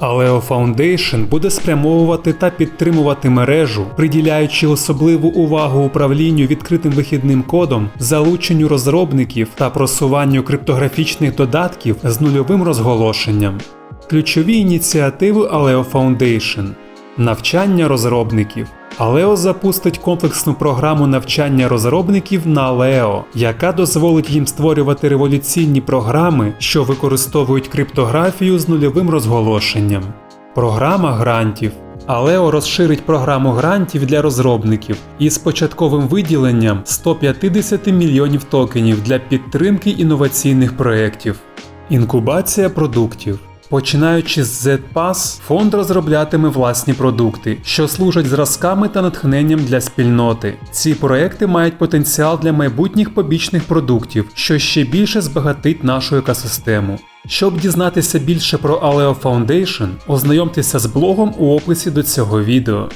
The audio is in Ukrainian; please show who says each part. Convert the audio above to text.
Speaker 1: Aleo Foundation буде спрямовувати та підтримувати мережу, приділяючи особливу увагу управлінню відкритим вихідним кодом, залученню розробників та просуванню криптографічних додатків з нульовим розголошенням. Ключові ініціативи Aleo Foundation Навчання розробників. Aleo запустить комплексну програму навчання розробників на Aleo, яка дозволить їм створювати революційні програми, що використовують криптографію з нульовим розголошенням. Програма грантів. Aleo розширить програму грантів для розробників із початковим виділенням 150 мільйонів токенів для підтримки інноваційних проєктів. Інкубація продуктів. Починаючи з ZPass, фонд розроблятиме власні продукти, що служать зразками та натхненням для спільноти. Ці проекти мають потенціал для майбутніх побічних продуктів, що ще більше збагатить нашу екосистему. Щоб дізнатися більше про Aleo Foundation, ознайомтеся з блогом у описі до цього відео.